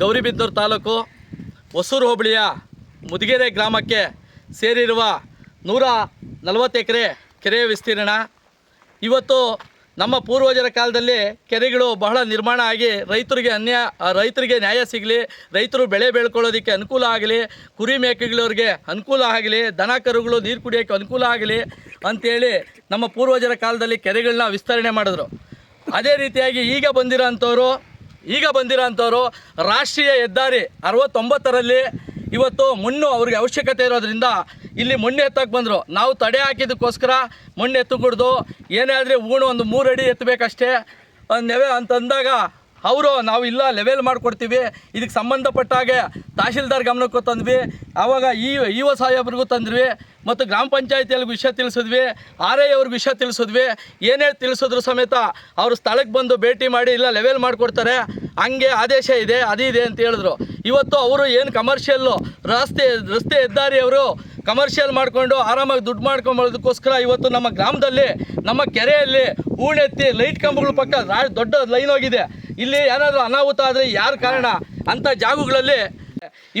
ಗೌರಿಬಿದನೂರು ತಾಲೂಕು ಹೊಸೂರು ಹೋಬಳಿಯ ಮುದಿಗೆರೆ ಗ್ರಾಮಕ್ಕೆ ಸೇರಿರುವ ನೂರ ನಲವತ್ತು ಎಕರೆ ಕೆರೆಯ ವಿಸ್ತೀರ್ಣ. ಇವತ್ತು ನಮ್ಮ ಪೂರ್ವಜರ ಕಾಲದಲ್ಲಿ ಕೆರೆಗಳು ಬಹಳ ನಿರ್ಮಾಣ ಆಗಿ ರೈತರಿಗೆ ಅನ್ಯ ಆ, ರೈತರಿಗೆ ನ್ಯಾಯ ಸಿಗಲಿ ರೈತರು ಬೆಳೆ ಬೆಳ್ಕೊಳ್ಳೋದಕ್ಕೆ ಅನುಕೂಲ ಆಗಲಿ ಕುರಿ ಮೇಕೆಗಳವ್ರಿಗೆ ಅನುಕೂಲ ಆಗಲಿ ದನ ಕರುಗಳು ನೀರು ಕುಡಿಯೋಕ್ಕೆ ಅನುಕೂಲ ಆಗಲಿ ಅಂಥೇಳಿ ನಮ್ಮ ಪೂರ್ವಜರ ಕಾಲದಲ್ಲಿ ಕೆರೆಗಳನ್ನ ವಿಸ್ತರಣೆ ಮಾಡಿದ್ರು. ಅದೇ ರೀತಿಯಾಗಿ ಈಗ ಬಂದಿರೋಂಥವ್ರು ಈಗ ಬಂದಿರೋಂಥವ್ರು ರಾಷ್ಟ್ರೀಯ ಹೆದ್ದಾರಿ ಅರವತ್ತೊಂಬತ್ತರಲ್ಲಿ ಇವತ್ತು ಮಣ್ಣು ಅವ್ರಿಗೆ ಅವಶ್ಯಕತೆ ಇರೋದ್ರಿಂದ ಇಲ್ಲಿ ಮಣ್ಣು ಎತ್ತಕ್ಕೆ ಬಂದರು. ನಾವು ತಡೆ ಹಾಕಿದ್ದಕ್ಕೋಸ್ಕರ ಮಣ್ಣು ಎತ್ತುಕೂಡ್ದು. ಏನೇ ಆದರೆ ಊಣು ಒಂದು ಮೂರು ಅಡಿ ಎತ್ತಬೇಕಷ್ಟೇ. ನೆವೆ ಅಂತಂದಾಗ ಅವರು ನಾವು ಇಲ್ಲ ಲೆವೆಲ್ ಮಾಡಿಕೊಡ್ತೀವಿ. ಇದಕ್ಕೆ ಸಂಬಂಧಪಟ್ಟ ಹಾಗೆ ತಹಶೀಲ್ದಾರ್ ಗಮನಕ್ಕೂ ತಂದ್ವಿ. ಆವಾಗ ಈ, ಇ ಒ ಸಾಹೇಬ್ರಿಗೂ ತಂದ್ವಿ. ಮತ್ತು ಗ್ರಾಮ ಪಂಚಾಯತಿಯಲ್ಲಿ ವಿಷಯ ತಿಳಿಸಿದ್ವಿ. ಆರ್ ಐ ಅವ್ರಿಗೆ ವಿಷಯ ತಿಳಿಸಿದ್ವಿ. ಏನೇ ತಿಳಿಸಿದ್ರು ಸಮೇತ ಅವರು ಸ್ಥಳಕ್ಕೆ ಬಂದು ಭೇಟಿ ಮಾಡಿ, ಇಲ್ಲ ಲೆವೆಲ್ ಮಾಡಿಕೊಡ್ತಾರೆ. ಹಂಗೆ ಆದೇಶ ಇದೆ, ಅದು ಇದೆ ಅಂತ ಹೇಳಿದ್ರು. ಇವತ್ತು ಅವರು ಏನು ಕಮರ್ಷಿಯಲ್ಲು ರಸ್ತೆ ರಸ್ತೆ ಹೆದ್ದಾರಿಯವರು ಕಮರ್ಷಿಯಲ್ ಮಾಡಿಕೊಂಡು ಆರಾಮಾಗಿ ದುಡ್ಡು ಮಾಡ್ಕೊಂಬೋದಕ್ಕೋಸ್ಕರ ಇವತ್ತು ನಮ್ಮ ಗ್ರಾಮದಲ್ಲಿ, ನಮ್ಮ ಕೆರೆಯಲ್ಲಿ ಹೂಣೆತ್ತಿ ಲೈಟ್ ಕಂಬಗಳ ಪಕ್ಕ ದೊಡ್ಡ ಲೈನ್ ಹೋಗಿದೆ. ಇಲ್ಲಿ ಏನಾದರೂ ಅನಾಹುತ ಆದರೆ ಯಾರು ಕಾರಣ ಅಂಥ ಜಾಗಗಳಲ್ಲಿ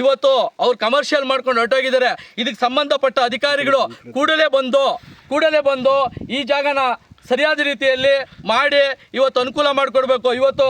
ಇವತ್ತು ಅವ್ರು ಕಮರ್ಷಿಯಲ್ ಮಾಡ್ಕೊಂಡು ಹೊರಟೋಗಿದ್ದಾರೆ. ಇದಕ್ಕೆ ಸಂಬಂಧಪಟ್ಟ ಅಧಿಕಾರಿಗಳು ಕೂಡಲೇ ಬಂದು ಕೂಡಲೇ ಬಂದು ಈ ಜಾಗನ ಸರಿಯಾದ ರೀತಿಯಲ್ಲಿ ಮಾಡಿ ಇವತ್ತು ಅನುಕೂಲ ಮಾಡಿಕೊಡ್ಬೇಕು. ಇವತ್ತು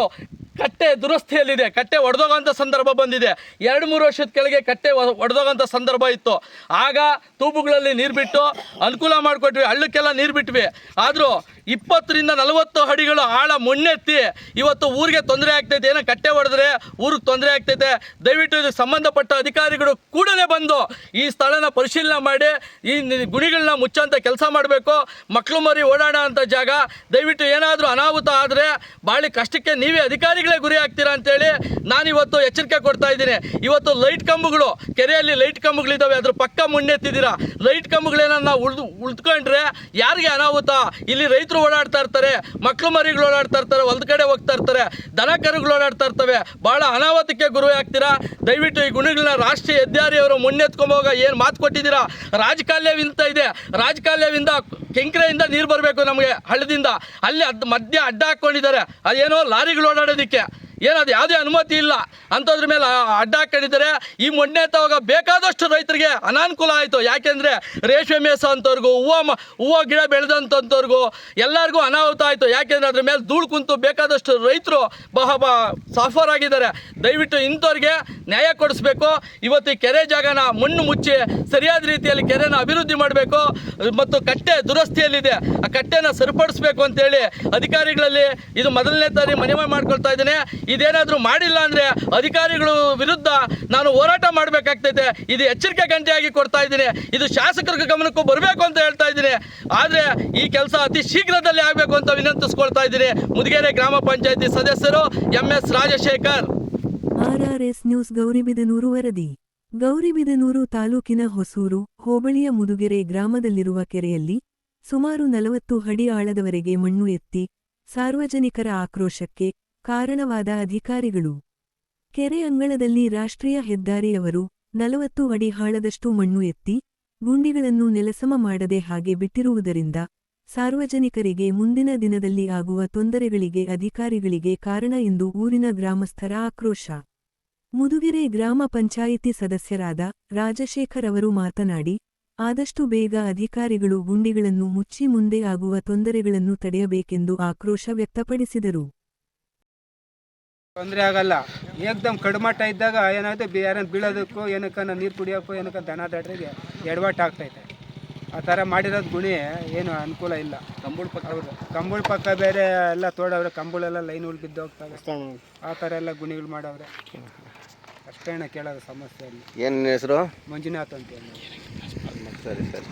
ಕಟ್ಟೆ ದುರಸ್ತಿಯಲ್ಲಿದೆ ಕಟ್ಟೆ ಒಡೆದೋಗೋಂಥ ಸಂದರ್ಭ ಬಂದಿದೆ. ಎರಡು ಮೂರು ವರ್ಷದ ಕೆಳಗೆ ಕಟ್ಟೆ ಒಡೆದೋಗೋಂಥ ಸಂದರ್ಭ ಇತ್ತು. ಆಗ ತೂಬುಗಳಲ್ಲಿ ನೀರು ಬಿಟ್ಟು ಅನುಕೂಲ ಮಾಡಿಕೊಟ್ವಿ. ಹಳ್ಳಕ್ಕೆಲ್ಲ ನೀರು ಬಿಟ್ವಿ. ಆದರೂ ಇಪ್ಪತ್ತರಿಂದ ನಲವತ್ತು ಅಡಿಗಳು ಆಳ ಮುನ್ನೆತ್ತಿ. ಇವತ್ತು ಊರಿಗೆ ತೊಂದರೆ ಆಗ್ತೈತೆ. ಏನೋ ಕಟ್ಟೆ ಹೊಡೆದ್ರೆ ಊರಿಗೆ ತೊಂದರೆ ಆಗ್ತೈತೆ. ದಯವಿಟ್ಟು ಇದಕ್ಕೆ ಸಂಬಂಧಪಟ್ಟ ಅಧಿಕಾರಿಗಳು ಕೂಡಲೇ ಬಂದು ಈ ಸ್ಥಳನ ಪರಿಶೀಲನೆ ಮಾಡಿ, ಈ ಗುಣಿಗಳನ್ನ ಮುಚ್ಚೋಂಥ ಕೆಲಸ ಮಾಡಬೇಕು. ಮಕ್ಕಳು ಮರಿ ಓಡಾಡೋ ಅಂಥ ಜಾಗ. ದಯವಿಟ್ಟು ಏನಾದರೂ ಅನಾಹುತ ಆದರೆ ಭಾಳ ಕಷ್ಟಕ್ಕೆ ನೀವೇ ಅಧಿಕಾರಿಗಳೇ ಗುರಿ ಆಗ್ತೀರಾ ಅಂತೇಳಿ ನಾನಿವತ್ತು ಎಚ್ಚರಿಕೆ ಕೊಡ್ತಾ ಇದ್ದೀನಿ. ಇವತ್ತು ಲೈಟ್ ಕಂಬಗಳು, ಕೆರೆಯಲ್ಲಿ ಲೈಟ್ ಕಂಬಗಳಿದ್ದಾವೆ. ಅದ್ರ ಪಕ್ಕ ಮುನ್ನೆತ್ತಿದ್ದೀರಾ? ಲೈಟ್ ಕಂಬಗಳೇನನ್ನ ಉಳ್ದು ಉಳ್ಕೊಂಡ್ರೆ ಯಾರಿಗೆ ಅನಾಹುತ? ಇಲ್ಲಿ ರೈತರು ಓಡಾಡ್ತಾ ಇರ್ತಾರೆ, ಮಕ್ಕಳು ಮರಿಗಳು ಓಡಾಡ್ತಾ ಇರ್ತಾರೆ ಹೊಲದ ಕಡೆ ಹೋಗ್ತಾ ಇರ್ತಾರೆ, ದನ ಕರುಗಳು ಓಡಾಡ್ತಾ ಇರ್ತವೆ. ಭಾಳ ಅನಾಹುತಕ್ಕೆ ಗುರು ಆಗ್ತೀರಾ? ದಯವಿಟ್ಟು ಈ ಗುಣಗಳನ್ನ ರಾಷ್ಟ್ರೀಯ ಹೆದ್ದಾರಿಯವರು ಮುನ್ನೆತ್ಕೊಂಬೋಗ ಏನು ಮಾತು ಕೊಟ್ಟಿದ್ದೀರಾ? ರಾಜಕಾಲ್ಯವಿಂತ ಇದೆ. ರಾಜಕಾಲ್ಯವಿಂದ ಕೆಂಕ್ರೆಯಿಂದ ನೀರು ಬರಬೇಕು ನಮಗೆ ಹಳ್ಳದಿಂದ. ಅಲ್ಲಿ ಮಧ್ಯ ಅಡ್ಡ ಹಾಕ್ಕೊಂಡಿದ್ದಾರೆ ಅದೇನೋ ಲಾರಿಗಳು ಓಡಾಡೋದಕ್ಕೆ. ಏನದು ಯಾವುದೇ ಅನುಮತಿ ಇಲ್ಲ. ಅಂಥದ್ರ ಮೇಲೆ ಅಡ್ಡ ಹಾಕೊಂಡಿದ್ದಾರೆ. ಈ ಮೊನ್ನೆ ತವಾಗ ಬೇಕಾದಷ್ಟು ರೈತರಿಗೆ ಅನಾನುಕೂಲ ಆಯಿತು. ಯಾಕೆಂದರೆ ರೇಷ್ಮೆ ಮೇಸ ಅಂಥವ್ರಿಗೂ ಹೂವು ಮ, ಹೂವು ಗಿಡ ಬೆಳೆದಂಥವ್ರಿಗೂ ಎಲ್ಲರಿಗೂ ಅನಾಹುತ ಆಯಿತು. ಯಾಕೆಂದರೆ ಅದ್ರ ಮೇಲೆ ಧೂಳು ಕುಂತು ಬೇಕಾದಷ್ಟು ರೈತರು ಬಹ ಬ ಸಫರ್ ಆಗಿದ್ದಾರೆ. ದಯವಿಟ್ಟು ಇಂಥವ್ರಿಗೆ ನ್ಯಾಯ ಕೊಡಿಸ್ಬೇಕು. ಇವತ್ತು ಈ ಕೆರೆ ಜಾಗನ ಮಣ್ಣು ಮುಚ್ಚಿ ಸರಿಯಾದ ರೀತಿಯಲ್ಲಿ ಕೆರೆನ ಅಭಿವೃದ್ಧಿ ಮಾಡಬೇಕು. ಮತ್ತು ಕಟ್ಟೆ ದುರಸ್ತಿಯಲ್ಲಿದೆ. ಆ ಕಟ್ಟೆನ ಸರಿಪಡಿಸ್ಬೇಕು ಅಂತೇಳಿ ಅಧಿಕಾರಿಗಳಲ್ಲಿ ಇದು ಮೊದಲನೇ ತಾರಿ ಮನವಿ ಮಾಡ್ಕೊಳ್ತಾ ಇದ್ದೇನೆ. ಇದೇನಾದರೂ ಮಾಡಿಲ್ಲ ಅಂದರೆ ಅಧಿಕಾರಿಗಳು ವಿರುದ್ಧ ನಾನು ಹೋರಾಟ ಮಾಡಬೇಕಾಗ್ತೈತೆ. ಇದು ಎಚ್ಚರಿಕೆ ಗಂಟೆಯಾಗಿ ಕೊಡ್ತಾ ಇದ್ದೀನಿ. ಇದು ಶಾಸಕರ ಗಮನಕ್ಕೂ ಬರಬೇಕು ಅಂತ ಹೇಳ್ತಾ ಇದ್ದೀನಿ. ಆದರೆ ಈ ಕೆಲಸ ಅತಿ ಶೀಘ್ರದಲ್ಲಿ ಆಗಬೇಕು ಅಂತ ವಿನಂತಿಸ್ಕೊಳ್ತಾ ಇದ್ದೀನಿ. ಮುದಿಗೆರೆ ಗ್ರಾಮ ಪಂಚಾಯತಿ ಸದಸ್ಯರು M S Rajashekhar. RRS news Gauribidanur ವರದಿ. ಗೌರಿಬಿದನೂರು ತಾಲೂಕಿನ ಹೊಸೂರು, ಹೋಬಳಿಯ ಮುದುಗೆರೆ ಗ್ರಾಮದಲ್ಲಿರುವ ಕೆರೆಯಲ್ಲಿ ಸುಮಾರು ನಲವತ್ತು ಅಡಿ ಆಳದವರೆಗೆ ಮಣ್ಣು ಎತ್ತಿ ಸಾರ್ವಜನಿಕರ ಆಕ್ರೋಶಕ್ಕೆ ಕಾರಣವಾದ ಅಧಿಕಾರಿಗಳು. ಕೆರೆ ಅಂಗಳದಲ್ಲಿ ರಾಷ್ಟ್ರೀಯ ಹೆದ್ದಾರಿಯವರು ನಲವತ್ತು ಅಡಿ ಹಾಳದಷ್ಟು ಮಣ್ಣು ಎತ್ತಿ, ಗುಂಡಿಗಳನ್ನು ನೆಲಸಮ ಮಾಡದೆ ಹಾಗೆ ಬಿಟ್ಟಿರುವುದರಿಂದ ಸಾರ್ವಜನಿಕರಿಗೆ ಮುಂದಿನ ದಿನದಲ್ಲಿ ಆಗುವ ತೊಂದರೆಗಳಿಗೆ ಅಧಿಕಾರಿಗಳಿಗೆ ಕಾರಣ ಎಂದು ಊರಿನ ಗ್ರಾಮಸ್ಥರ ಆಕ್ರೋಶ. ಮುದುಗೆರೆ ಗ್ರಾಮ ಪಂಚಾಯಿತಿ ಸದಸ್ಯರಾದ ರಾಜಶೇಖರ್ ಅವರು ಮಾತನಾಡಿ, ಆದಷ್ಟು ಬೇಗ ಅಧಿಕಾರಿಗಳು ಗುಂಡಿಗಳನ್ನು ಮುಚ್ಚಿ ಮುಂದೆ ಆಗುವ ತೊಂದರೆಗಳನ್ನು ತಡೆಯಬೇಕೆಂದು ಆಕ್ರೋಶ ವ್ಯಕ್ತಪಡಿಸಿದರು. ತೊಂದರೆ ಆಗಲ್ಲ. ಏಕ್ದಮ್ ಕಡಿಮಟ್ಟ ಇದ್ದಾಗ ಏನಾಯ್ತು ಬಿ ಯಾರನ್ನ ಬೀಳೋದಕ್ಕೂ ಏನಕ್ಕನ ನೀರು ಕುಡಿಯೋಕ್ಕೂ ಏನಕ್ಕ ದನ ದಡ್ರಿಗೆ ಎಡವಾಟ ಆಗ್ತೈತೆ. ಆ ಥರ ಮಾಡಿರೋದು ಗುಣಿ ಏನು ಅನುಕೂಲ ಇಲ್ಲ. ಕಂಬಳ ಪಕ್ಕ ಹೌದು ಕಂಬಳ ಪಕ್ಕ ಬೇರೆ ಎಲ್ಲ ತೋಡವ್ರೆ ಕಂಬಳೆಲ್ಲ ಲೈನ್ಗಳು ಬಿದ್ದು ಹೋಗ್ತಾರೆ ಆ ಥರ ಎಲ್ಲ ಗುಣಿಗಳು ಮಾಡವ್ರೆ. ಅಷ್ಟೇನ ಕೇಳೋದು ಸಮಸ್ಯೆ ಏನು ಹೆಸರು? ಮಂಜುನಾಥ್ ಅಂತ ಹೇಳಿ. ಸರಿ ಸರಿ.